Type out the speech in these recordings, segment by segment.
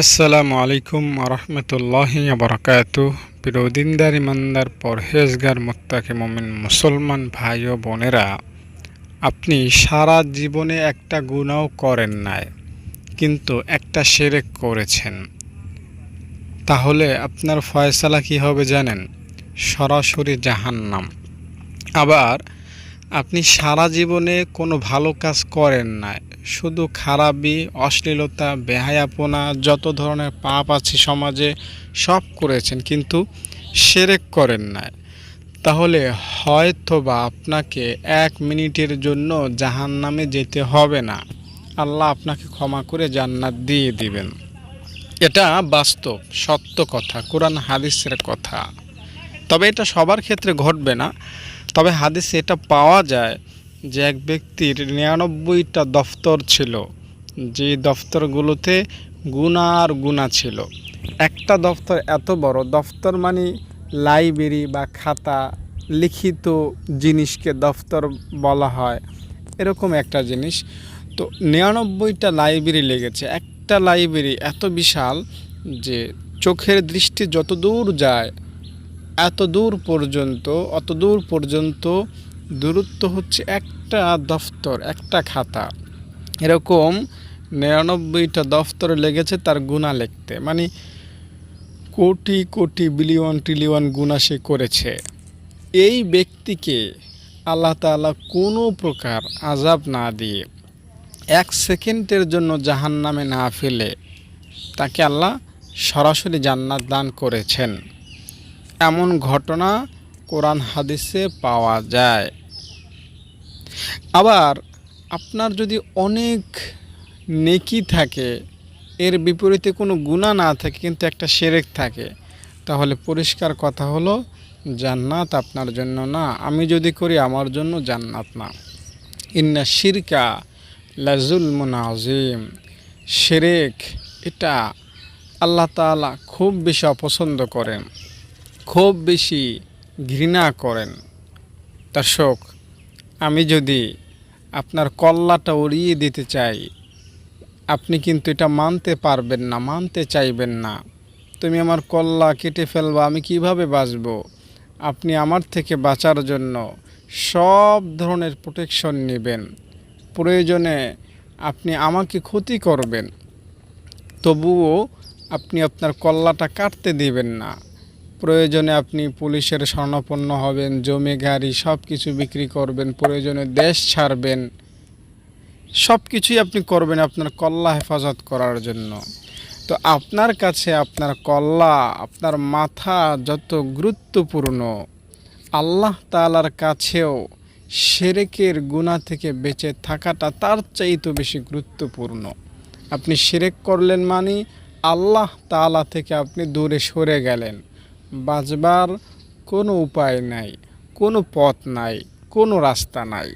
আসসালামু আলাইকুম রহমতুল্লাহ বরকাত বিরোদিনদার ইমানদার, পরহেজগার, মোত্তাকে মমিন, মুসলমান ভাই ও বোনেরা, আপনি সারা জীবনে একটা গুণাও করেন নাই, কিন্তু একটা সেরেক করেছেন। তাহলে আপনার ফয়সালা কি হবে জানেন? সরাসরি জাহান্নাম। আবার আপনি সারা জীবনে কোনো ভালো কাজ করেন না শুধু খারাপই, অশ্লীলতা, বেহায়াপনা, যত ধরনের পাপ আছে সমাজে, সব করেছেন, কিন্তু সেরেক করেন না তাহলে হয়তো বা আপনাকে এক মিনিটের জন্য জাহান নামে যেতে হবে না। আল্লাহ আপনাকে ক্ষমা করে জান্নাত দিয়ে দিবেন। এটা বাস্তব, সত্য কথা, কোরআন হাদিসের কথা। তবে এটা সবার ক্ষেত্রে ঘটবে না। তবে হাদিসে এটা পাওয়া যায় যে এক ব্যক্তির নিরানব্বইটা দফতর ছিল, যে দফতরগুলোতে গুণা আর গুণা ছিল। একটা দফতর এত বড়, দফতর মানে লাইব্রেরি বা খাতা, লিখিত জিনিসকে দফতর বলা হয়, এরকম একটা জিনিস। তো নিরানব্বইটা লাইব্রেরি লেগেছে। একটা লাইব্রেরি এত বিশাল যে চোখের দৃষ্টি যত দূর যায় এত দূর পর্যন্ত অত দূর পর্যন্ত দূরত্ব হচ্ছে একটা দফতর, একটা খাতা। এরকম নিরানব্বইটা দফতরে লেগেছে তার গুণা লিখতে। মানে কোটি কোটি বিলিয়ন ট্রিলিয়ন গুণা সে করেছে। এই ব্যক্তিকে আল্লাহ তালা কোনো প্রকার আজাব না দিয়ে এক সেকেন্ডের জন্য জাহান নামে না ফেলে তাকে আল্লাহ সরাসরি জান্নাত দান করেছেন। এমন ঘটনা কোরআন হাদিসে পাওয়া যায়। আবার আপনার যদি অনেক নেকি থাকে, এর বিপরীতে কোনো গুণা না থাকে, কিন্তু একটা সেরেক থাকে, তাহলে পরিষ্কার কথা হলো, জান্নাত আপনার জন্য না। আমি যদি করি, আমার জন্য জান্নাত না। ইন্না শিরকা লাজুল মুনাজিম সেরেক, এটা আল্লাহ তালা খুব বেশি অপছন্দ করেন, খুব বেশি ঘৃণা করেন। দর্শক আমি যদি আপনার কল্লাটা উড়িয়ে দিতে চাই, আপনি কিন্তু এটা মানতে পারবেন না, মানতে চাইবেন না। তুমি আমার কল্লা কেটে ফেলবা, আমি কীভাবে বাঁচব? আপনি আমার থেকে বাঁচার জন্য সব ধরনের প্রোটেকশন নেবেন। প্রয়োজনে আপনি আমাকে ক্ষতি করবেন। তবুও আপনি আপনার কল্লাটা কাটতে দিবেন না। প্রয়োজনে আপনি পুলিশের স্বর্ণপন্ন হবেন, জমি, গাড়ি সব কিছু বিক্রি করবেন, প্রয়োজনে দেশ ছাড়বেন। সব কিছুই আপনি করবেন আপনার কল্লা হেফাজত করার জন্য। তো আপনার কাছে আপনার কল্লা, আপনার মাথা যত গুরুত্বপূর্ণ, আল্লাহ তালার কাছেও সেরেকের গুণা থেকে বেঁচে থাকাটা তার চাইতে বেশি গুরুত্বপূর্ণ। আপনি সেরেক করলেন মানে আল্লাহ তালা থেকে আপনি দূরে সরে গেলেন। বাঁচবার কোনো উপায় নাই, কোনো পথ নাই, কোনো রাস্তা নাই।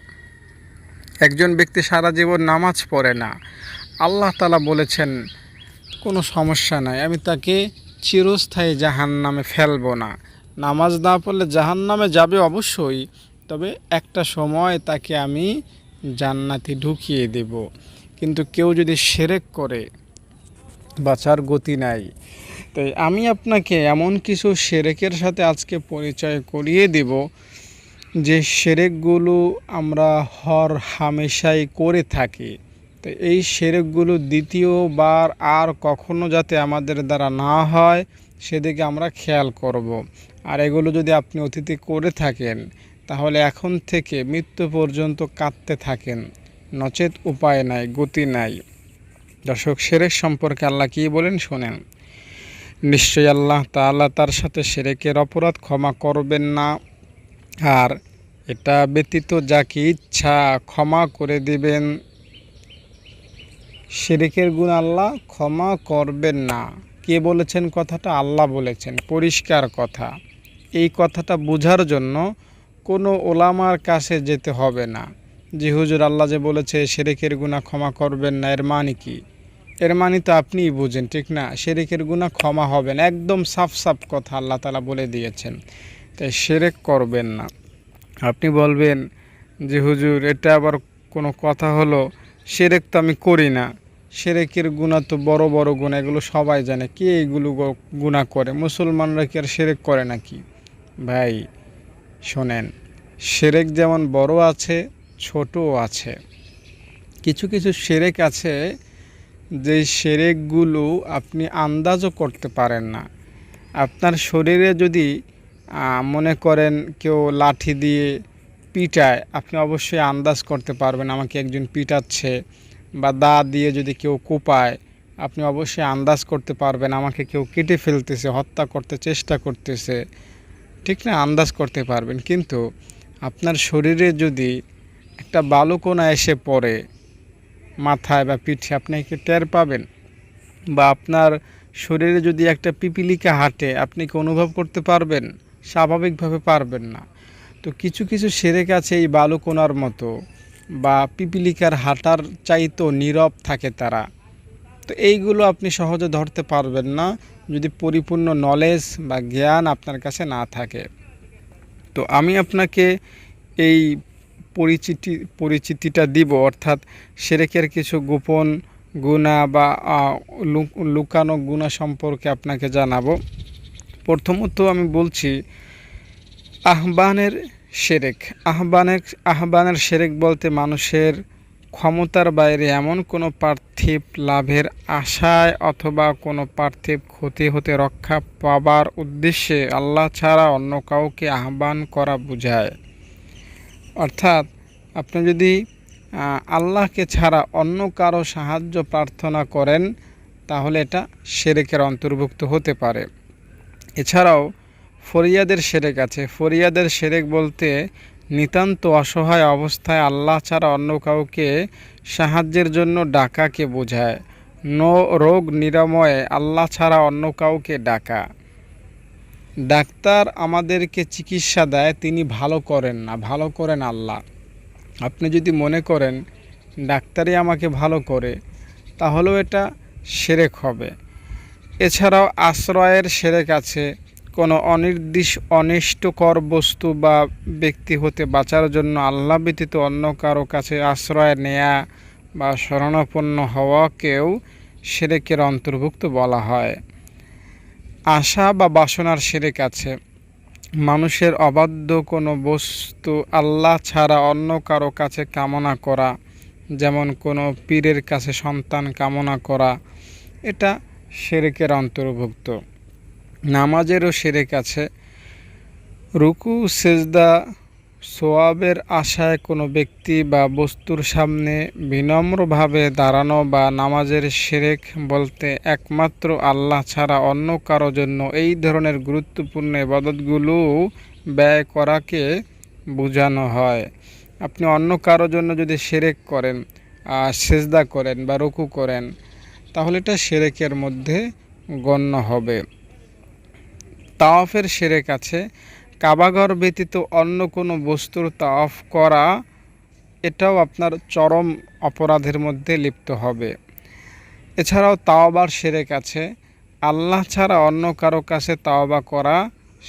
একজন ব্যক্তি সারা জীবন নামাজ পড়ে না। আল্লাহ তালা বলেছেন, কোনো সমস্যা নাই, আমি তাকে চিরস্থায়ী জাহান নামে ফেলব না। নামাজ না পড়লে জাহান নামে যাবে অবশ্যই, তবে একটা সময় তাকে আমি জান্নাতি ঢুকিয়ে দেব। কিন্তু কেউ যদি সেরেক করে, বাঁচার গতি নাই। তাই আমি আপনাকে এমন কিছু সেরেকের সাথে আজকে পরিচয় করিয়ে দেব যে সেরেকগুলো আমরা হর হামেশাই করে থাকি। তো এই সেরেকগুলো দ্বিতীয়বার আর কখনো যাতে আমাদের দ্বারা না হয়, সেদিকে আমরা খেয়াল করব। আর এগুলো যদি আপনি অতিথি করে থাকেন, তাহলে এখন থেকে মৃত্যু পর্যন্ত কাঁদতে থাকেন। নচেত উপায় নাই, গতি নাই। দর্শক, সেরেক সম্পর্কে আল্লাহ কী বলেন, শোনেন। নিশ্চয়ই আল্লাহ তাল্লাহ তার সাথে সেরেকের অপরাধ ক্ষমা করবেন না। আর এটা ব্যতীত যাকে ইচ্ছা ক্ষমা করে দিবেন। সেরেকের গুণ আল্লাহ ক্ষমা করবেন না। কে বলেছেন কথাটা? আল্লাহ বলেছেন। পরিষ্কার কথা। এই কথাটা বোঝার জন্য কোনো ওলামার কাছে যেতে হবে না। যে হুজুর আল্লাহ যে বলেছে, সেরেকের গুণা ক্ষমা করবেন না, এর মানে কি? এর মানে তো আপনিই বুঝেন, ঠিক না? শেরেকের গুণা ক্ষমা হবেন একদম সাফ সাফ কথা আল্লাহ তালা বলে দিয়েছেন। তাই সেরেক করবেন না। আপনি বলবেন যে, হুজুর, এটা আবার কোনো কথা হলো? সেরেক তো আমি করি না। সেরেকের গুণা তো বড় বড় গুণা এগুলো সবাই জানে। কে এগুলো গুণা করে? মুসলমানরা কি আর সেরেক করে নাকি? ভাই, শোনেন, সেরেক যেমন বড় আছে, ছোটও আছে। কিছু কিছু সেরেক আছে যে সেরেকগুলো আপনি আন্দাজও করতে পারেন না। আপনার শরীরে যদি মনে করেন কেউ লাঠি দিয়ে পিটায়, আপনি অবশ্যই আন্দাজ করতে পারবেন আমাকে একজন পিটাচ্ছে বা দা দিয়ে যদি কেউ কোপায়, আপনি অবশ্যই আন্দাজ করতে পারবেন আমাকে কেউ কেটে ফেলতেছে, হত্যা করতে চেষ্টা করতেছে। ঠিক না? আন্দাজ করতে পারবেন। কিন্তু আপনার শরীরে যদি একটা বালুকোনা এসে পড়ে মাথায় বা পিঠে আপনি কি টের পাবেন বা আপনার শরীরে যদি একটা পিপিলিকা হাঁটে, আপনি কি অনুভব করতে পারবেন? স্বাভাবিকভাবে পারবেন না। তো কিছু কিছু সেরেক আছে এই বালুকোনার মতো বা পিপিলিকার হাঁটার চাইতো নীরব থাকে তারা। তো এইগুলো আপনি সহজে ধরতে পারবেন না যদি পরিপূর্ণ নলেজ বা জ্ঞান আপনার কাছে না থাকে। তো আমি আপনাকে এই পরিচিতি, পরিচিতিটা দিব, অর্থাৎ সেরেকের কিছু গোপন গুণা বা লুক- লুকানো গুণা সম্পর্কে আপনাকে জানাব। প্রথমত আমি বলছি, আহ্বানের সেরেক। আহ্বানের আহ্বানের সেরেক বলতে মানুষের ক্ষমতার বাইরে এমন কোনো পার্থিব লাভের আশায় অথবা কোনো পার্থিব ক্ষতি হতে রক্ষা পাবার উদ্দেশ্যে আল্লাহ ছাড়া অন্য কাউকে আহ্বান করা বোঝায়। অর্থাৎ আপনি যদি আল্লাহকে ছাড়া অন্য কারও সাহায্য প্রার্থনা করেন, তাহলে এটা সেরেকের অন্তর্ভুক্ত হতে পারে। এছাড়াও ফরিয়াদের সেরেক আছে। ফরিয়াদের সেরেক বলতে নিতান্ত অসহায় অবস্থায় আল্লাহ ছাড়া অন্য কাউকে সাহায্যের জন্য ডাকাকে বোঝায়। নো রোগ নিরাময়ে আল্লাহ ছাড়া অন্য কাউকে ডাকা। ডাক্তার আমাদেরকে চিকিৎসা দেয়, তিনি ভালো করেন না, ভালো করেন আল্লাহ। আপনি যদি মনে করেন ডাক্তারই আমাকে ভালো করে, তাহলেও এটা সেরেক হবে। এছাড়াও আশ্রয়ের সেরেক আছে। কোনো অনির্দিষ্ট অনিষ্টকর বস্তু বা ব্যক্তি হতে বাঁচার জন্য আল্লাহ ব্যতীত অন্য কারও কাছে আশ্রয় নেয়া বা শরণাপন্ন হওয়াকেও সেরেকের অন্তর্ভুক্ত বলা হয়। আশা বা বাসনার সেরেক আছে। মানুষের অবাধ্য কোনো বস্তু আল্লাহ ছাড়া অন্য কারও কাছে কামনা করা, যেমন কোনো পীরের কাছে সন্তান কামনা করা, এটা সেরেকের অন্তর্ভুক্ত। নামাজেরও সেরেক আছে। রুকু, সেজদা সোয়াবের আশায় কোনো ব্যক্তি বা বস্তুর সামনে বিনম্রভাবে দাঁড়ানো বা নামাজের সেরেক বলতে একমাত্র আল্লাহ ছাড়া অন্য কারও জন্য এই ধরনের গুরুত্বপূর্ণ ইবাদতগুলো ব্যয় করাকে বোঝানো হয়। আপনি অন্য কারও জন্য যদি সেরেক করেন সেজদা করেন বা রুকু করেন, তাহলে এটা সেরেকের মধ্যে গণ্য হবে। তাওয়াফের সেরেক আছে কাবাঘর ব্যতীত অন্য কোনো বস্তুর তাওয়াফ করা, এটাও আপনার চরম অপরাধের মধ্যে লিপ্ত হবে। এছাড়াও তাওবার সেরেক আছে। আল্লাহ ছাড়া অন্য কারও কাছে তাওবা করা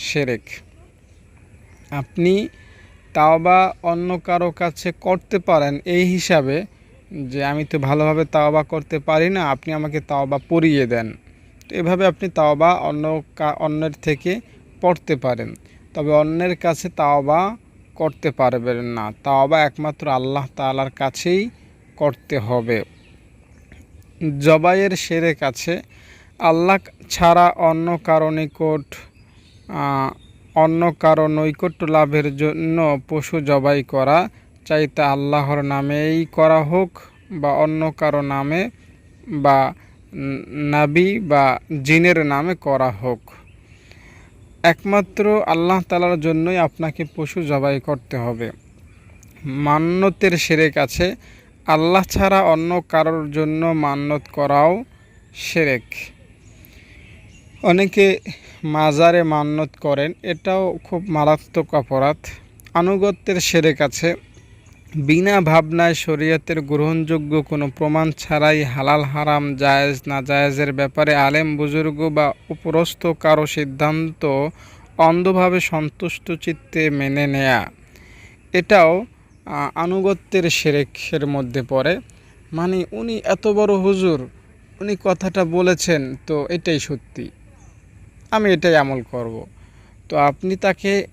সেরেক। আপনি তাওবা অন্য কারও কাছে করতে পারেন এই হিসাবে যে, আমি তো ভালোভাবে তাওবা করতে পারি না, আপনি আমাকে তাওবা পড়িয়ে দেন। তো এভাবে আপনি তাওবা অন্য অন্যের থেকে পড়তে পারেন। তবে অন্যের কাছে তাওবা করতে পারবেন না। তাওবা একমাত্র আল্লাহ তাআলার কাছেই করতে হবে। জবাইয়ের সেরে কাছে আল্লাহ ছাড়া অন্য কারও নিকট অন্য কারও নৈকট্য লাভের জন্য পশু জবাই করা, চাইতে আল্লাহর নামেই করা হোক বা অন্য কারও নামে বা নাবি বা জিনের নামে করা হোক। একমাত্র আল্লাহ তালার জন্যই আপনাকে পশু জবাই করতে হবে। মান্যতের সেরেক আছে। আল্লাহ ছাড়া অন্য কারোর জন্য মান্যত করাও সেরেক। অনেকে মাজারে মান্যত করেন, এটাও খুব মারাত্মক অপরাধ। আনুগত্যের সেরেক আছে। বিনা ভাবনায় শরীয়তের গ্রহণযোগ্য কোনো প্রমাণ ছাড়াই হালাল, হারাম, জায়েজ না জায়েজের ব্যাপারে আলেম, বুজুর্গ বা উপরস্থ কারও সিদ্ধান্ত অন্ধভাবে সন্তুষ্ট চিত্তে মেনে নেয়া। এটাও আনুগত্যের সেরেকের মধ্যে পড়ে। মানে উনি এত বড় হুজুর, উনি কথাটা বলেছেন, তো এটাই সত্যি। আমি এটাই আমল করব। তো আপনি তাকে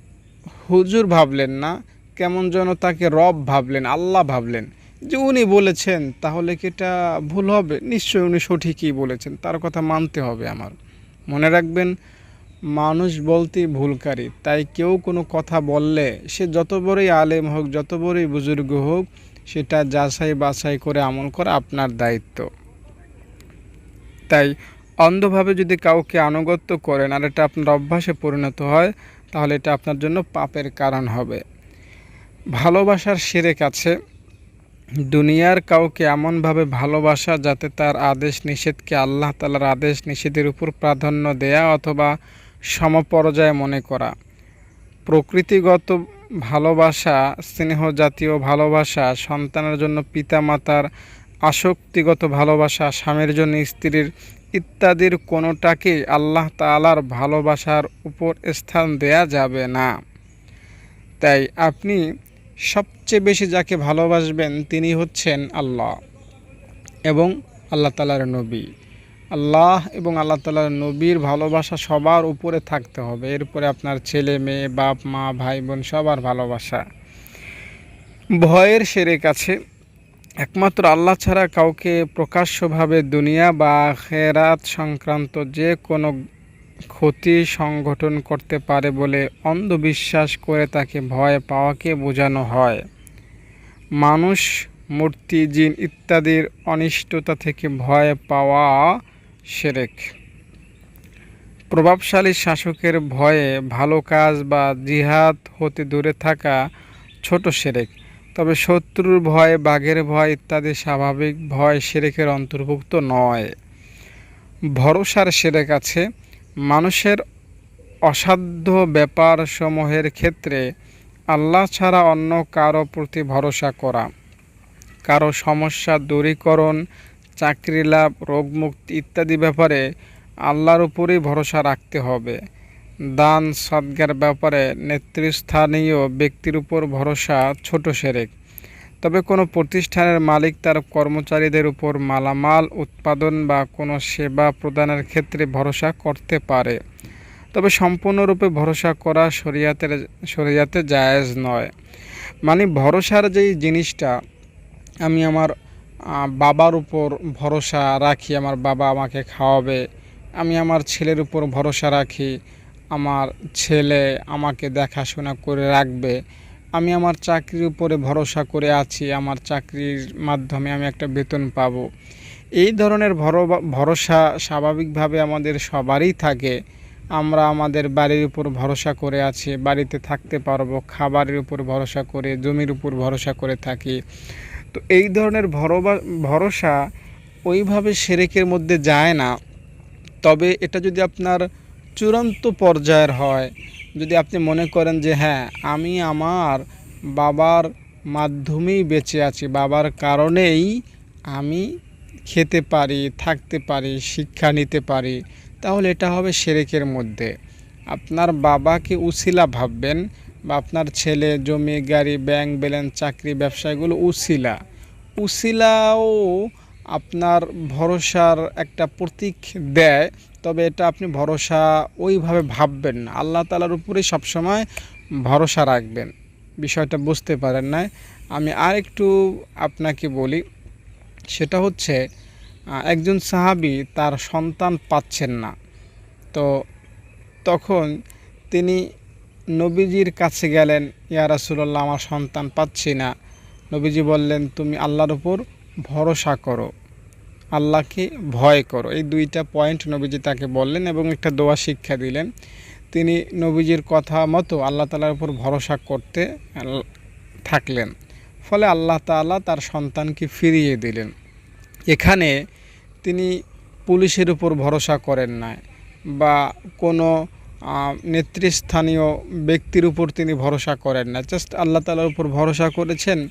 হুজুর ভাবলেন না কেমন যেন তাকে রব ভাবলেন, আল্লাহ ভাবলেন। যে উনি বলেছেন, তাহলে কি এটা ভুল হবে? নিশ্চয়ই উনি সঠিকই বলেছেন, তার কথা মানতে হবে আমার। মনে রাখবেন, মানুষ বলতে ভুলকারী, তাই কেউ কোনো কথা বললে সে যত বড়ই আলেম হোক, যত বড়ই বুজুর্গ হোক, সেটা যাচাই বাছাই করে আমল করা আপনার দায়িত্ব। তাই অন্ধভাবে যদি কাউকে আনুগত্য করেন, আর এটা আপনার অভ্যাসে পরিণত হয়, তাহলে এটা আপনার জন্য পাপের কারণ হবে। ভালোবাসার সেরে আছে। দুনিয়ার কাউকে এমনভাবে ভালোবাসা যাতে তার আদেশ নিষেধকে আল্লাহ তালার আদেশ নিষেধের উপর প্রাধান্য দেয়া অথবা সমপর্যায়ে মনে করা। প্রকৃতিগত ভালোবাসা, স্নেহ জাতীয় ভালোবাসা, সন্তানের জন্য পিতামাতার আসক্তিগত ভালোবাসা, স্বামীর জন্য স্ত্রীর ইত্যাদির কোনোটাকেই আল্লাহ তালার ভালোবাসার উপর স্থান দেয়া যাবে না। তাই আপনি সবচেয়ে বেশি যাকে ভালোবাসবেন তিনি হচ্ছেন আল্লাহ এবং আল্লাহ তালার নবী। আল্লাহ এবং আল্লাহ তালার নবীর ভালোবাসা সবার উপরে থাকতে হবে। এরপরে আপনার ছেলে, মেয়ে, বাপ, মা, ভাই, বোন সবার ভালোবাসা। ভয়ের সেরে কাছে একমাত্র আল্লাহ ছাড়া কাউকে প্রকাশ্যভাবে দুনিয়া বা খেরাত সংক্রান্ত যে কোনো ক্ষতি সংগঠন করতে পারে বলে অন্ধবিশ্বাস করে তাকে ভয় পাওয়াকে বোঝানো হয়। মানুষ, মূর্তি, জিন ইত্যাদির অনিষ্টতা থেকে ভয় পাওয়া সেরেক। প্রভাবশালী শাসকের ভয়ে ভালো কাজ বা জিহাদ হতে দূরে থাকা ছোট সেরেক, তবে শত্রুর ভয়, বাঘের ভয় ইত্যাদি স্বাভাবিক ভয় সেরেকের অন্তর্ভুক্ত নয়। ভরসার সেরেক আছে মানুষের অসাধ্য ব্যাপার সমূহের ক্ষেত্রে আল্লাহ ছাড়া অন্য কারও প্রতি ভরসা করা, কারও সমস্যা দূরীকরণ, চাকরি লাভ, রোগমুক্তি ইত্যাদি ব্যাপারে আল্লাহর উপরেই ভরসা রাখতে হবে। দান সদ্গার ব্যাপারে নেতৃস্থানীয় ব্যক্তির উপর ভরসা ছোট সেরেক। তবে কোনো প্রতিষ্ঠানের মালিক তার কর্মচারীদের উপর মালামাল, উৎপাদন বা কোনো সেবা প্রদানের ক্ষেত্রে ভরসা করতে পারে। তবে সম্পূর্ণরূপে ভরসা করা শরিয়াতের, শরিয়াতে জায়েজ নয়। মানে ভরসার যেই জিনিসটা, আমি আমার বাবার উপর ভরসা রাখি, আমার বাবা আমাকে খাওয়াবে, আমি আমার ছেলের উপর ভরসা রাখি, আমার ছেলে আমাকে দেখাশোনা করে রাখবে আমি আমার চাকরির উপরে ভরসা করে আছি, আমার চাকরির মাধ্যমে আমি একটা বেতন পাব। এই ধরনের ভরসা স্বাভাবিকভাবে আমাদের সবারই থাকে। আমরা আমাদের বাড়ির উপর ভরসা করে আছি, বাড়িতে থাকতে পারব, খাবারের উপর ভরসা করে, জমির উপর ভরসা করে থাকি। তো এই ধরনের ভরসা ওইভাবে সেরেকের মধ্যে যায় না। তবে এটা যদি আপনার চূড়ান্ত পর্যায়ের হয় যদি আপনি মনে করেন যে হ্যাঁ আমি আমার বাবার মাধ্যমেই বেঁচে আছি, বাবার কারণেই আমি খেতে পারি, থাকতে পারি, শিক্ষা নিতে পারি, তাহলে এটা হবে সেরেকের মধ্যে। আপনার বাবাকে উসিলা ভাববেন? বা আপনার ছেলে, জমি, গাড়ি ব্যাংক ব্যালেন্স চাকরি ব্যবসাগুলো উসিলা। উসিলাও আপনার ভরসার একটা প্রতীক দেয়, তবে এটা আপনি ভরসা ওইভাবে ভাববেন না। আল্লাহ তালার উপরেই সবসময় ভরসা রাখবেন। বিষয়টা বুঝতে পারেন না আমি আর একটু আপনাকে বলি, সেটা হচ্ছে একজন সাহাবি তার সন্তান পাচ্ছেন না। তো তখন তিনি নবীজির কাছে গেলেন, ইয়া রাসুল্লাহ আমার সন্তান পাচ্ছি না। নবীজি বললেন, তুমি আল্লাহর উপর ভরসা করো। আল্লাহকে ভয় করো। এই দুইটা পয়েন্ট নবীজি তাকে বললেন এবং একটা দোয়া শিক্ষা দিলেন। তিনি নবীজির কথা মতো আল্লাহ তালার উপর ভরসা করতে থাকলেন। ফলে আল্লাহ তালা তার সন্তানকে ফিরিয়ে দিলেন। এখানে তিনি পুলিশের উপর ভরসা করেন না বা কোনো নেতৃস্থানীয় ব্যক্তির উপর তিনি ভরসা করেন না। জাস্ট আল্লাহ তালার উপর ভরসা করেছেন,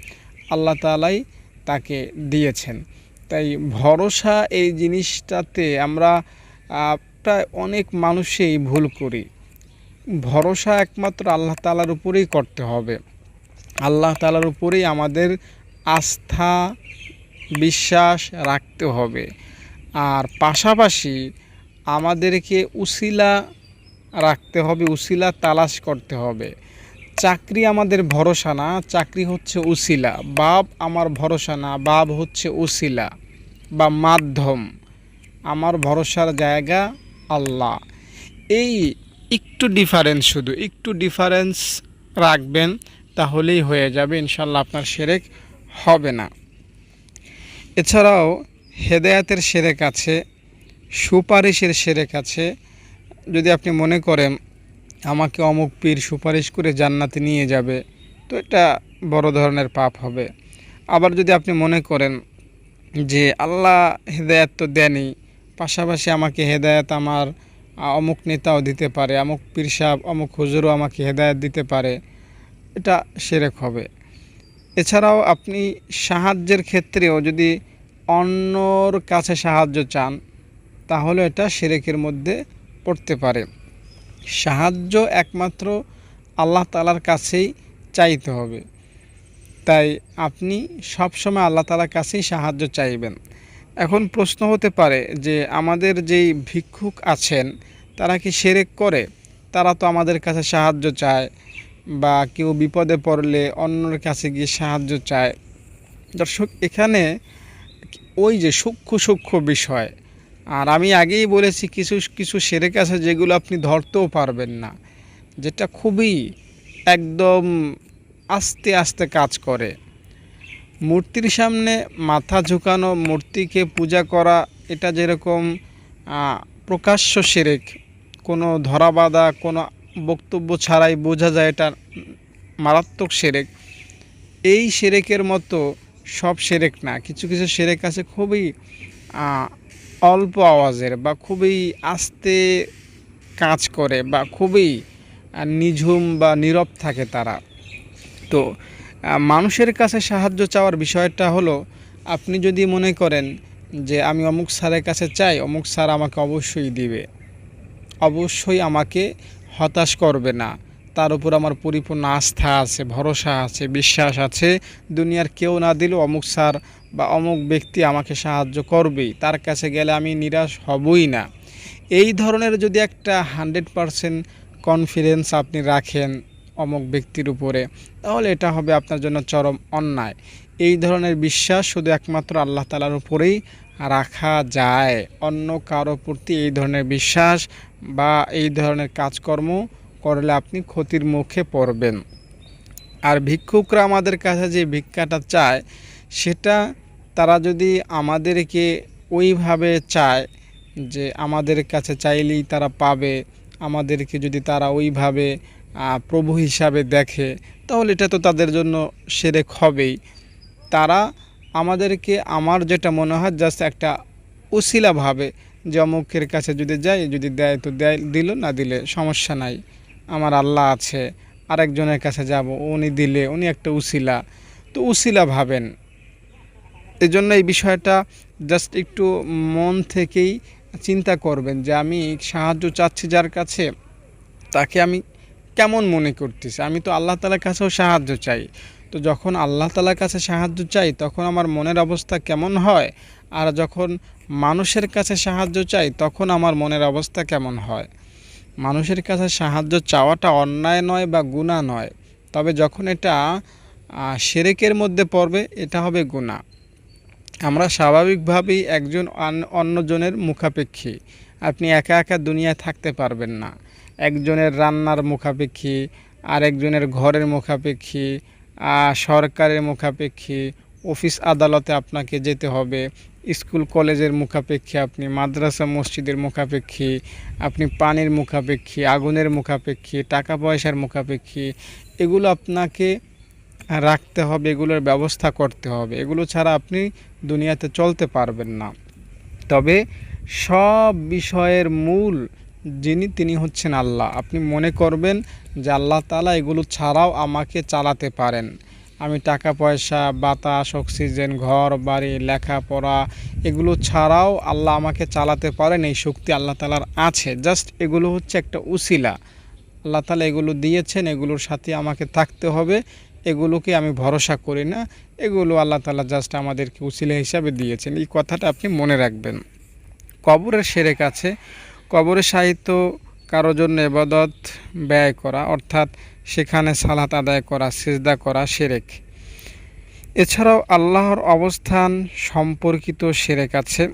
আল্লাহ তালাই তাকে দিয়েছেন। তাই ভরসা এই জিনিসটাতে আমরা প্রায় অনেক মানুষেই ভুল করি। ভরসা একমাত্র আল্লাহ তালার উপরেই করতে হবে। আল্লাহ তালার উপরেই আমাদের আস্থা, বিশ্বাস রাখতে হবে। আর পাশাপাশি আমাদেরকে উসিলা রাখতে হবে, উসিলা তালাশ করতে হবে। চাকরি আমাদের ভরসা না, চাকরি হচ্ছে উসিলা। বাপ আমার ভরসা না, বাপ হচ্ছে উসিলা বা মাধ্যম। আমার ভরসার জায়গা আল্লাহ। এই একটু ডিফারেন্স শুধু, একটু ডিফারেন্স রাখবেন, তাহলেই হয়ে যাবে ইনশাল্লাহ আপনার সেরেক হবে না। এছাড়াও হেদায়াতের সেরেক আছে, সুপারিশের সেরেক আছে। যদি আপনি মনে করেন আমাকে অমুক পীর সুপারিশ করে জান্নাতে নিয়ে যাবে। তো এটা বড় ধরনের পাপ হবে। আবার যদি আপনি মনে করেন যে আল্লাহ হেদায়াত তো দেনই, পাশাপাশি আমাকে হেদায়াত আমার অমুক নেতাও দিতে পারে, অমুক পীর সাহেব, অমুক হুজুরও আমাকে হেদায়াত দিতে পারে, এটা সেরেক হবে। এছাড়াও আপনি সাহায্যের ক্ষেত্রেও যদি অন্যর কাছে সাহায্য চান, তাহলে এটা সেরেকের মধ্যে পড়তে পারে। সাহায্য একমাত্র আল্লাহ তালার কাছেই চাইতে হবে। তাই আপনি সবসময় আল্লাহ তালার কাছেই সাহায্য চাইবেন। এখন প্রশ্ন হতে পারে যে, আমাদের যেই ভিক্ষুক আছেন, তারা কি সেরেক করে? তারা তো আমাদের কাছে সাহায্য চায় বা কেউ বিপদে পড়লে অন্যর কাছে গিয়ে সাহায্য চায়। দর্শক, এখানে ওই যে সূক্ষ্ম সূক্ষ্ম বিষয় আর আমি আগেই বলেছি, কিছু কিছু সেরেক আছে যেগুলো আপনি ধরতেও পারবেন না, যেটা খুবই একদম আস্তে আস্তে কাজ করে। মূর্তির সামনে মাথা ঝুঁকানো, মূর্তিকে পূজা করা, এটা যেরকম প্রকাশ্য সেরেক, কোনো ধরাবাধা, কোনো বক্তব্য ছাড়াই বোঝা যায় এটা মারাত্মক সেরেক। এই সেরেকের মতো সব সেরেক না, কিছু কিছু সেরেক আছে খুবই অল্প আওয়াজের বা খুবই আস্তে কাজ করে বা খুবই নিঝুম বা নীরব থাকে তারা। তো মানুষের কাছে সাহায্য চাওয়ার বিষয়টা হলো, আপনি যদি মনে করেন যে আমি অমুক স্যারের কাছে চাই, অমুক স্যার আমাকে অবশ্যই দিবে। অবশ্যই আমাকে হতাশ করবে না। তার উপর আমার পরিপূর্ণ আস্থা আছে, ভরসা আছে, বিশ্বাস আছে। দুনিয়ার কেউ না দিলেও অমুক স্যার বা অমুক ব্যক্তি আমাকে সাহায্য করবেই, তার কাছে গেলে আমি নিরাশ হবই না। এই ধরনের যদি একটা হান্ড্রেড পারসেন্ট কনফিডেন্স আপনি রাখেন অমুক ব্যক্তির উপরে, তাহলে এটা হবে আপনার জন্য চরম অন্যায়। এই ধরনের বিশ্বাস শুধু একমাত্র আল্লাহ তালার উপরেই রাখা যায়। অন্য কারও প্রতি এই ধরনের বিশ্বাস বা এই ধরনের কাজকর্ম করলে আপনি ক্ষতির মুখে পড়বেন। আর ভিক্ষুকরা আমাদের কাছে যে ভিক্ষাটা চায়, সেটা তারা যদি আমাদেরকে ওইভাবে চায় যে আমাদের কাছে চাইলেই তারা পাবে, আমাদেরকে যদি তারা ওইভাবে প্রভু হিসাবে দেখে, তাহলে এটা তো তাদের জন্য সেরেক হবেই। তারা আমাদেরকে, আমার যেটা মনে হয় জাস্ট একটা উসিলা ভাবে যে অমুকের কাছে যদি যাই, যদি দেয় তো দেয়, দিল না দিলে সমস্যা নাই, আমার আল্লাহ আছে, আরেকজনের কাছে যাব, উনি দিলে, উনি একটা উশিলা তো উশিলা ভাবেন। এজন্য এই বিষয়টা জাস্ট একটু মন থেকেই চিন্তা করবেন যে আমি সাহায্য চাচ্ছি যার কাছে, তাকে আমি কেমন মনে করতেছি? আমি তো আল্লাহ তালার কাছেও সাহায্য চাই। তো যখন আল্লাহ তালার কাছে সাহায্য চাই, তখন আমার মনের অবস্থা কেমন হয়? আর যখন মানুষের কাছে সাহায্য চাই, তখন আমার মনের অবস্থা কেমন হয়? মানুষের কাছে সাহায্য চাওয়াটা অন্যায় নয় বা গুণা নয়। তবে যখন এটা সেরেকের মধ্যে পড়বে, এটা হবে গুণা আমরা স্বাভাবিকভাবেই একজন অন্যজনের মুখাপেক্ষী। আপনি একা একা দুনিয়ায় থাকতে পারবেন না। একজনের রান্নার মুখাপেক্ষী, আরেকজনের ঘরের মুখাপেক্ষী সরকারের মুখাপেক্ষী, অফিস আদালতে আপনাকে যেতে হবে, স্কুল কলেজের মুখাপেক্ষী আপনি, মাদ্রাসা মসজিদের মুখাপেক্ষী, আপনি পানির মুখাপেক্ষী, আগুনের মুখাপেক্ষী, টাকা পয়সার মুখাপেক্ষী, এগুলো আপনাকে রাখতে হবে, এগুলোর ব্যবস্থা করতে হবে। এগুলো ছাড়া আপনি দুনিয়াতে চলতে পারবেন না। তবে সব বিষয়ের মূল যিনি, তিনি হচ্ছেন আল্লাহ। আপনি মনে করবেন যে আল্লাহ তালা এগুলো ছাড়াও আমাকে চালাতে পারেন। আমি টাকা, পয়সা, বাতাস, অক্সিজেন, ঘর, বাড়ি, লেখাপড়া, এগুলো ছাড়াও আল্লাহ আমাকে চালাতে পারেন। এই শক্তি আল্লাহ তালার আছে। জাস্ট এগুলো হচ্ছে একটা উসিলা। আল্লাহ তালা এগুলো দিয়েছেন, এগুলোর সাথে আমাকে থাকতে হবে। এগুলোকে আমি ভরসা করি না। এগুলো আল্লাহ তালা জাস্ট আমাদেরকে উসিলা হিসাবে দিয়েছেন। এই কথাটা আপনি মনে রাখবেন। কবরের সেরেক আছে। কবরের সাহিত্য কারোর জন্য এবাদত ব্যয় করা, অর্থাৎ সেখানে সালাত আদায় করা, সেজদা করা সেরেক। এছাড়াও আল্লাহর অবস্থান সম্পর্কিত সেরেক আছে।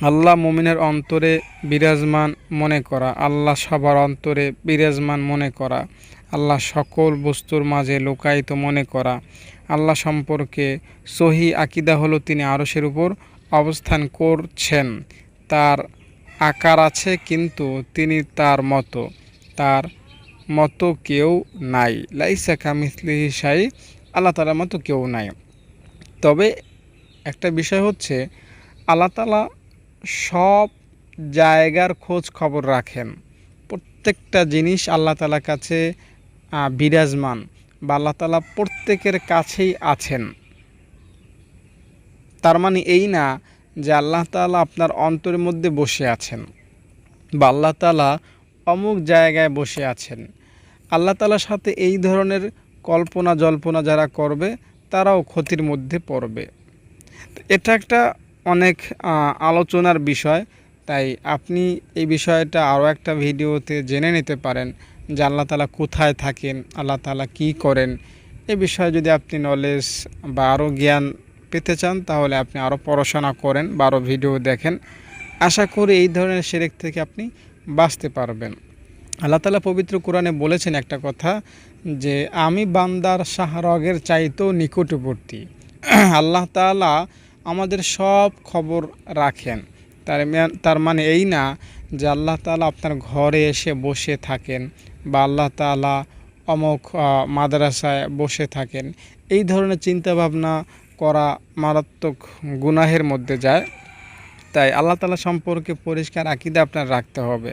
আল্লাহ মুমিনের অন্তরে বিরাজমান মনে করা, আল্লাহ সবার অন্তরে বিরাজমান মনে করা। আল্লাহ সকল বস্তুর মাঝে লোকায়িত মনে করা। আল্লাহ সম্পর্কে সহি আকিদা হলো তিনি আরশের উপর অবস্থান করছেন। তার আকার আছে কিন্তু তিনি তার মতো। তার মতো কেউ নাই। লাইসা কামিসলিহি সাই আল্লাহ তালার মতো কেউ নাই। তবে একটা বিষয় হচ্ছে, আল্লাহ তালা সব জায়গার খোঁজ খবর রাখেন। প্রত্যেকটা জিনিস আল্লাহ তালার কাছে বিরাজমান বা আল্লাহ তালা প্রত্যেকের কাছেই আছেন। তার মানে এই না যে আল্লাহ তালা আপনার অন্তরের মধ্যে বসে আছেন বা আল্লাহ তালা অমুক জায়গায় বসে আছেন। আল্লাহ তালার সাথে এই ধরনের কল্পনা জল্পনা যারা করবে, তারাও ক্ষতির মধ্যে পড়বে। এটা একটা অনেক আলোচনার বিষয়। তাই আপনি এই বিষয়টা আরও একটা ভিডিওতে জেনে নিতে পারেন। যে আল্লাহ তালা কোথায় থাকেন, আল্লাহ তালা কী করেন, এ বিষয়ে যদি আপনি নলেজ বা আরও জ্ঞান পেতে চান, তাহলে আপনি আরও পড়াশোনা করেন বা আরও ভিডিও দেখেন। আশা করি এই ধরনের সেরেক থেকে আপনি বাঁচতে পারবেন। আল্লাহ তালা পবিত্র কোরআনে বলেছেন একটা কথা যে, আমি বান্দার শাহরগের চাইতেও নিকটবর্তী। আল্লাহ তালা আমাদের সব খবর রাখেন। তার তার মানে এই না যে আল্লাহ তালা আপনার ঘরে এসে বসে থাকেন বা আল্লাহ তালা অমুক মাদ্রাসায় বসে থাকেন। এই ধরনের চিন্তাভাবনা করা মারাত্মক গুনাহের মধ্যে যায়। তাই আল্লাহ তালা সম্পর্কে পরিষ্কার আকিদা আপনার রাখতে হবে।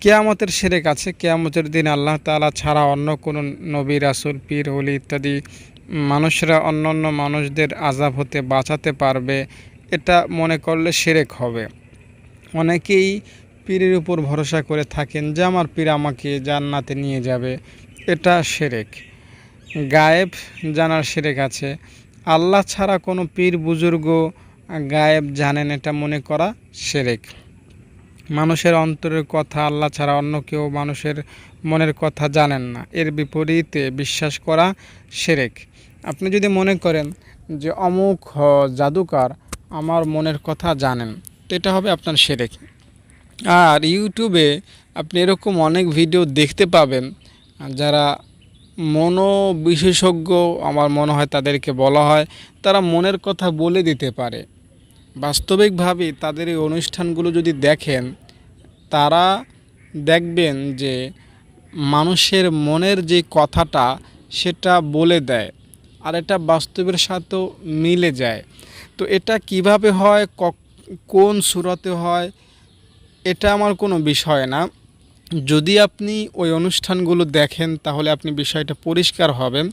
কেয়ামতের সেরেক আছে। কেয়ামতের দিন আল্লাহ তালা ছাড়া অন্য কোনো নবী, রাসুল, পীর হলি ইত্যাদি মানুষরা অন্য অন্য মানুষদের আজাব হতে বাঁচাতে পারবে। এটা মনে করলে সেরেক হবে। অনেকেই পীরের উপর ভরসা করে থাকেন যে আমার পীর আমাকে জান্নাতে নিয়ে যাবে। এটা সেরেক। গায়েব জানার সেরেক আছে। আল্লাহ ছাড়া কোনো পীর বুজুর্গ গায়েব জানেন, এটা মনে করা সেরেক। মানুষের অন্তরের কথা আল্লাহ ছাড়া অন্য কেউ মানুষের মনের কথা জানেন না। এর বিপরীতে বিশ্বাস করা সেরেক। আপনি যদি মনে করেন যে অমুক জাদুকর আমার মনের কথা জানেন। এটা হবে আপনার সেরেক। আর ইউটিউবে আপনি এরকম অনেক ভিডিও দেখতে পাবেন, যারা মনো বিশেষজ্ঞ আমার মনে হয় তাদেরকে বলা হয়, তারা মনের কথা বলে দিতে পারে। বাস্তবিকভাবে তাদের এই অনুষ্ঠানগুলো যদি দেখেন, তারা দেখবেন যে মানুষের মনের যে কথাটা, সেটা বলে দেয়। আর এটা বাস্তবের সাথেও মিলে যায়। তো এটা কীভাবে হয়? কোন সুরতে হয়? এটা আমার কোনো বিষয় না। যদি আপনি ওই অনুষ্ঠানগুলো দেখেন, তাহলে আপনি বিষয়টা পরিষ্কার হবেন।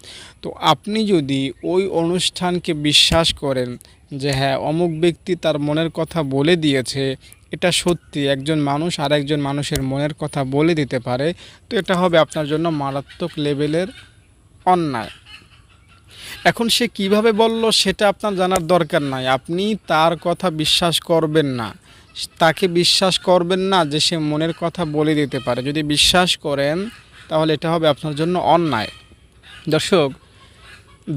তো আপনি যদি ওই অনুষ্ঠানকে বিশ্বাস করেন যে হ্যাঁ অমুক ব্যক্তি তার মনের কথা বলে দিয়েছে, এটা সত্যি, একজন মানুষ আর একজন মানুষের মনের কথা বলে দিতে পারে, তো এটা হবে আপনার জন্য মারাত্মক লেভেলের অন্যায়। এখন সে কীভাবে বলল সেটা আপনার জানার দরকার নাই। আপনি তার কথা বিশ্বাস করবেন না। তাকে বিশ্বাস করবেন না যে সে মনের কথা বলে দিতে পারে। যদি বিশ্বাস করেন, তাহলে এটা হবে আপনার জন্য অন্যায়। দর্শক,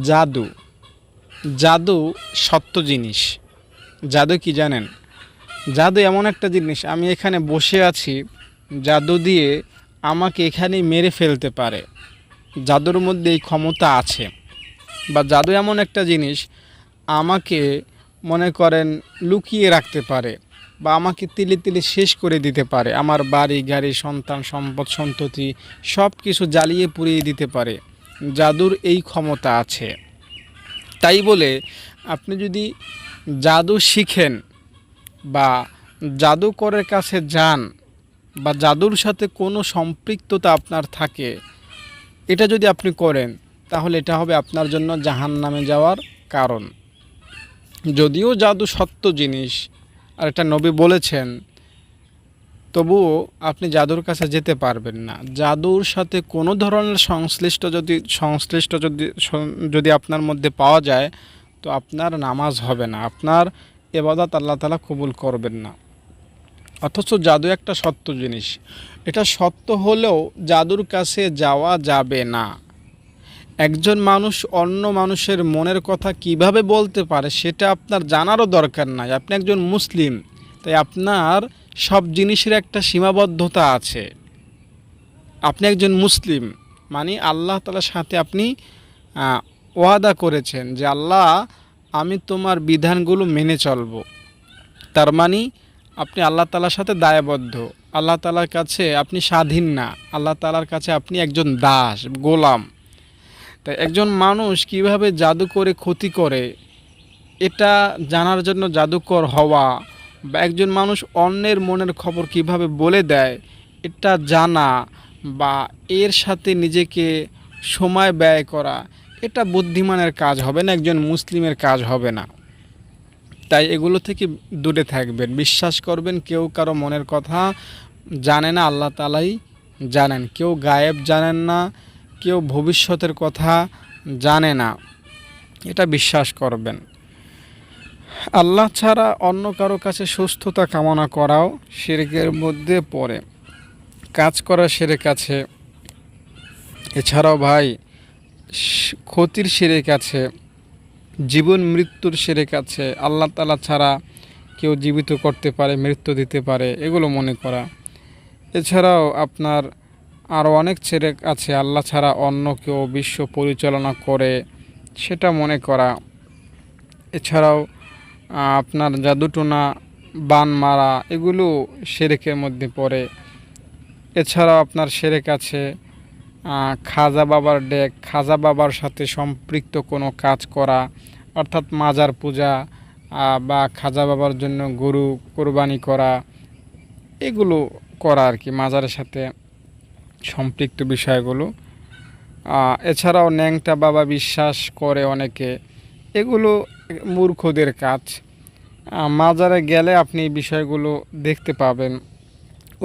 জাদু। জাদু সত্য জিনিস। জাদু কি জানেন? জাদু এমন একটা জিনিস, আমি এখানে বসে আছি, জাদু দিয়ে আমাকে এখানেই মেরে ফেলতে পারে। জাদুর মধ্যে এই ক্ষমতা আছে। বা জাদু এমন একটা জিনিস আমাকে মনে করেন লুকিয়ে রাখতে পারে বা আমাকে তিলে তিলে শেষ করে দিতে পারে। আমার বাড়ি, গাড়ি, সন্তান, সম্পদ, সন্ততি সব কিছু জ্বালিয়ে পুড়িয়ে দিতে পারে। জাদুর এই ক্ষমতা আছে। তাই বলে আপনি যদি জাদু শিখেন বা জাদুকরের কাছে যান বা জাদুর সাথে কোনো সম্পৃক্ততা আপনার থাকে, এটা যদি আপনি করেন তাহলে এটা হবে আপনার জন্য জাহান নামে যাওয়ার কারণ। যদিও জাদু সত্য জিনিস, আর এটা নবী বলেছেন, তবুও আপনি জাদুর কাছে যেতে পারবেন না। জাদুর সাথে কোনো ধরনের সংশ্লিষ্ট যদি সংশ্লিষ্ট যদি যদি আপনার মধ্যে পাওয়া যায়, তো আপনার নামাজ হবে না। আপনার এবাদত আল্লাহ তালা কবুল করবেন না। অথচ জাদু একটা সত্য জিনিস। এটা সত্য হলেও জাদুর কাছে যাওয়া যাবে না। একজন মানুষ অন্য মানুষের মনের কথা কীভাবে বলতে পারে সেটা আপনার জানারও দরকার নাই। আপনি একজন মুসলিম, তাই আপনার সব জিনিসের একটা সীমাবদ্ধতা আছে। আপনি একজন মুসলিম মানে আল্লাহ তালার সাথে আপনি ওয়াদা করেছেন যে, আল্লাহ, আমি তোমার বিধানগুলো মেনে চলব। তার মানে আপনি আল্লাহ তালার সাথে দায়বদ্ধ। আল্লাহ তালার কাছে আপনি স্বাধীন না। আল্লাহ তালার কাছে আপনি একজন দাস, গোলাম। তাই একজন মানুষ কীভাবে জাদু করে ক্ষতি করে, এটা জানার জন্য জাদুকর হওয়া বা একজন মানুষ অন্যের মনের খবর কীভাবে বলে দেয়, এটা জানা বা এর সাথে নিজেকে সময় ব্যয় করা, এটা বুদ্ধিমানের কাজ হবে না, একজন মুসলিমের কাজ হবে না। তাই এগুলো থেকে দূরে থাকবেন, বিশ্বাস করবেন কেউ কারও মনের কথা জানে না, আল্লাহ তালাই জানেন, কেউ গায়েব জানেন না কেউ ভবিষ্যতের কথা জানে না। এটা বিশ্বাস করবেন। আল্লাহ ছাড়া অন্য কারও কাছে সুস্থতা কামনা করাও শিরকের মধ্যে পড়ে। কাজ করা সেরে কাছে এছাড়াও ভাই, ক্ষতির সেরে কাছে জীবন মৃত্যুর সেরে কাছে আল্লাহ তালা ছাড়া কেউ জীবিত করতে পারে, মৃত্যু দিতে পারে, এগুলো মনে করা। এছাড়াও আপনার আরও অনেক ছেড়ে আছে, আল্লাহ ছাড়া অন্য কেউ বিশ্ব পরিচালনা করে, সেটা মনে করা। এছাড়াও আপনার জাদুটোনা বান মারা এগুলো সেরেকের মধ্যে পড়ে। এছাড়াও আপনার সেরেক আছে খাজা বাবার ডেক, খাজা বাবার সাথে সম্পৃক্ত কোনো কাজ করা, অর্থাৎ মাজার পূজা বা খাজা বাবার জন্য গরু কোরবানি করা, এগুলো করা আর কি মাজারের সাথে। সম্পৃক্ত বিষয়গুলো। এছাড়াও ন্যাংটা বাবা বিশ্বাস করে অনেকে, এগুলো মূর্খদের কাজ। মাজারে গেলে আপনি বিষয়গুলো দেখতে পাবেন।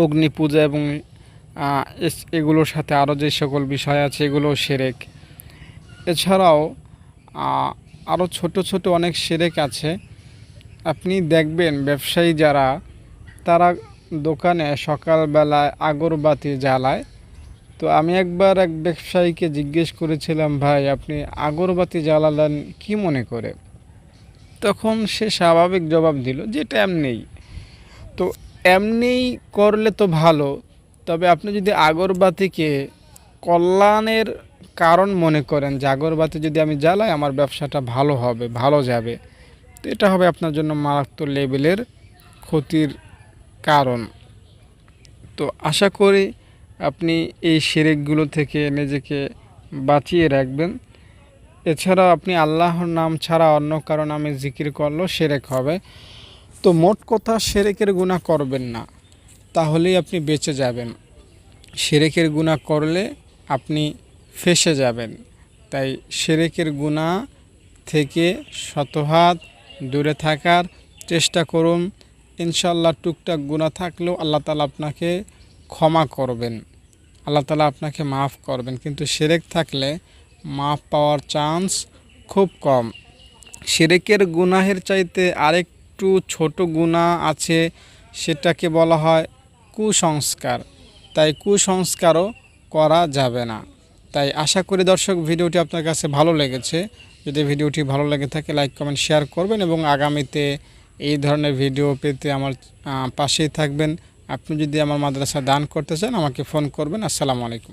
অগ্নি পূজা এবং এগুলোর সাথে আরও যে সকল বিষয় আছে এগুলো সেরেক। এছাড়াও আরও ছোট ছোট অনেক সেরেক আছে। আপনি দেখবেন ব্যবসায়ী যারা, তারা দোকানে সকালবেলায় আগরবাতি জ্বালায়। তো আমি একবার এক ব্যবসায়ীকে জিজ্ঞেস করেছিলাম, ভাই, আপনি আগরবাতি জ্বালালেন কি মনে করে? তখন সে স্বাভাবিক জবাব দিল যে, এটা এমনিই। তো এমনিই করলে তো ভালো, তবে আপনি যদি আগরবাতিকে কল্যাণের কারণ মনে করেন যে, আগরবাতি যদি আমি জ্বালাই, আমার ব্যবসাটা ভালো হবে, ভালো যাবে। তো এটা হবে আপনার জন্য মারাত্মক লেভেলের ক্ষতির কারণ। তো আশা করি আপনি এই সেরেকগুলো থেকে নিজেকে বাঁচিয়ে রাখবেন। এছাড়াও আপনি আল্লাহর নাম ছাড়া অন্য কারও নামে জিকির করলেও সেরেক হবে। তো মোট কথা সেরেকের গুণা করবেন না, তাহলেই আপনি বেঁচে যাবেন। সেরেকের গুণা করলে আপনি ফেসে যাবেন। তাই সেরেকের গুণা থেকে শতহাত দূরে থাকার চেষ্টা করুন। ইনশাল্লাহ টুকটাক গুণা থাকলেও আল্লাহ তালা আপনাকে ক্ষমা করবেন। আল্লাহ তালা আপনাকে মাফ করবেন। কিন্তু সেরেক থাকলে মাফ পাওয়ার চান্স খুব কম। সেরেকের গুনাহের চাইতে আরেকটু ছোট গুণা আছে, সেটাকে বলা হয় কুসংস্কার। তাই কুসংস্কারও করা যাবে না। তাই আশা করি দর্শক, ভিডিওটি আপনার কাছে ভালো লেগেছে। যদি ভিডিওটি ভালো লেগে থাকে, লাইক, কমেন্ট, শেয়ার করবেন এবং আগামীতে এই ধরনের ভিডিও পেতে আমার পাশেই থাকবেন। আপনি যদি আমার মাদ্রাসা দান করতে চান আমাকে ফোন করবেন। আসসালামু আলাইকুম।